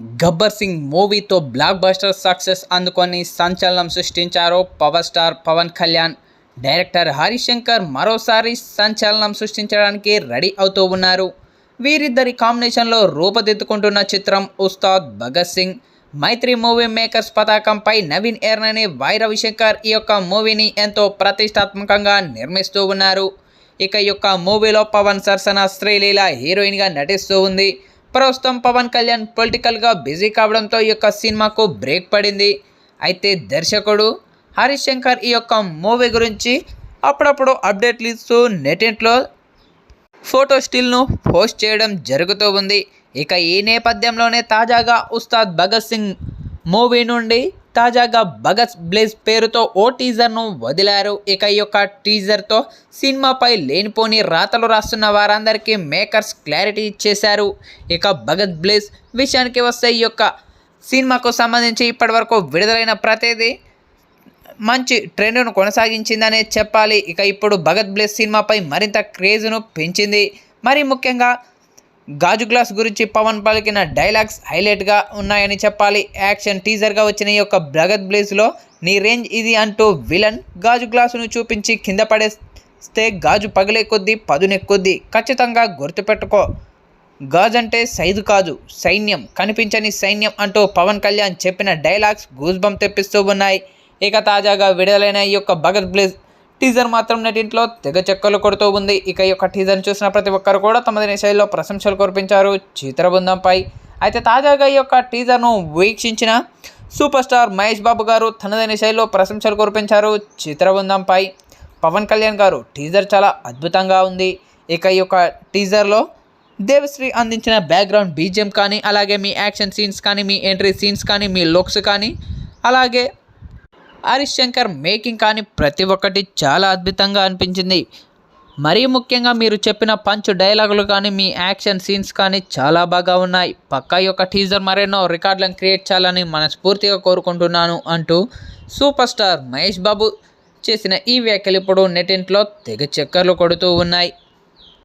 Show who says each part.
Speaker 1: గబ్బర్ సింగ్ మూవీతో block buster success అందుకొని సంచలనం సృష్టించారు power star Pawan Kalyan. Director Harishankar Shankar మరోసారి సంచలనం సృష్టించడానికి రెడీ అవుతూ ఉన్నారు. వీరిద్దరి కాంబినేషన్లో రూపుదిద్దుకుంటున్న చిత్రం ఉస్తాద్ భగత్ సింగ్. మైత్రి మూవీ మేకర్స్ పతాకంపై నవీన్ ఎర్నని వై రవిశంకర్ ఈ యొక్క మూవీని ఎంతో ప్రతిష్టాత్మకంగా నిర్మిస్తూ ఉన్నారు. ఇక ఈ యొక్క మూవీలో పవన్ సరసన శ్రీలీల హీరోయిన్గా నటిస్తూ ఉంది. ప్రస్తుతం పవన్ కళ్యాణ్ పొలిటికల్గా బిజీ కావడంతో ఈ యొక్క సినిమాకు బ్రేక్ పడింది. అయితే దర్శకుడు హరీష్ శంకర్ ఈ యొక్క మూవీ గురించి అప్పుడప్పుడు అప్డేట్లు ఇస్తూ నెటింట్లో ఫోటో స్టిల్ను పోస్ట్ చేయడం జరుగుతూ ఉంది. ఇక ఈ నేపథ్యంలోనే తాజాగా ఉస్తాద్ భగత్ సింగ్ మూవీ నుండి తాజాగా భగత్ బ్లేజ్ పేరుతో ఓ టీజర్ను వదిలారు. ఇక ఈ యొక్క టీజర్తో సినిమాపై లేనిపోని రాతలు రాస్తున్న వారందరికీ మేకర్స్ క్లారిటీ ఇచ్చేశారు. ఇక భగత్ బ్లేజ్ విషయానికి వస్తే ఈ యొక్క సినిమాకు సంబంధించి ఇప్పటివరకు విడుదలైన ప్రతిదీ మంచి ట్రెండ్ను కొనసాగించిందనే చెప్పాలి. ఇక ఇప్పుడు భగత్ బ్లెస్ సినిమాపై మరింత క్రేజ్ను పెంచింది. మరి ముఖ్యంగా గాజు గ్లాస్ గురించి పవన్ పలికిన డైలాగ్స్ హైలైట్గా ఉన్నాయని చెప్పాలి. యాక్షన్ టీజర్గా వచ్చిన ఈ యొక్క భగత్ బ్లేస్లో నీ రేంజ్ ఇది అంటూ విలన్ గాజు గ్లాసును చూపించి కింద పడేస్తే గాజు పగిలే కొద్దీ పదునెక్కొద్దీ ఖచ్చితంగా గుర్తుపెట్టుకో. గాజ్ అంటే సైజు కాదు సైన్యం. కనిపించని సైన్యం అంటూ పవన్ కళ్యాణ్ చెప్పిన డైలాగ్స్ గూజ్బం తెప్పిస్తూ ఉన్నాయి. ఇక తాజాగా విడుదలైన ఈ యొక్క భగత్ బ్లేజ్ టీజర్ మాత్రం నెటింట్లో తెగ చెక్కలు కొడుతూ ఉంది. ఇక ఈ యొక్క టీజర్ని చూసిన ప్రతి ఒక్కరు కూడా తమదైన శైలిలో ప్రశంసలు కురిపించారు చిత్రబృందంపై అయితే తాజాగా ఈ యొక్క టీజర్ను వీక్షించిన సూపర్ స్టార్ మహేష్ బాబు గారు తనదైన శైలిలో ప్రశంసలు కురిపించారు చిత్రబృందంపై పవన్ కళ్యాణ్ గారు టీజర్ చాలా అద్భుతంగా ఉంది. ఇక ఈ యొక్క టీజర్లో దేవశ్రీ అందించిన బ్యాక్గ్రౌండ్ బీజిఎం కానీ అలాగే మీ యాక్షన్ సీన్స్ కానీ మీ ఎంట్రీ సీన్స్ కానీ మీ లుక్స్ కానీ అలాగే హరీష్ శంకర్ మేకింగ్ కానీ ప్రతి ఒక్కటి చాలా అద్భుతంగా అనిపించింది. మరీ ముఖ్యంగా మీరు చెప్పిన పంచ్ డైలాగులు కానీ మీ యాక్షన్ సీన్స్ కానీ చాలా బాగా ఉన్నాయి. పక్కా యొక్క టీజర్ మరెన్నో రికార్డులను క్రియేట్ చేయాలని మనస్ఫూర్తిగా కోరుకుంటున్నాను అంటూ సూపర్ స్టార్ మహేష్ బాబు చేసిన ఈ వ్యాఖ్యలు ఇప్పుడు నెటింట్లో తెగ చక్కర్లు కొడుతూ ఉన్నాయి.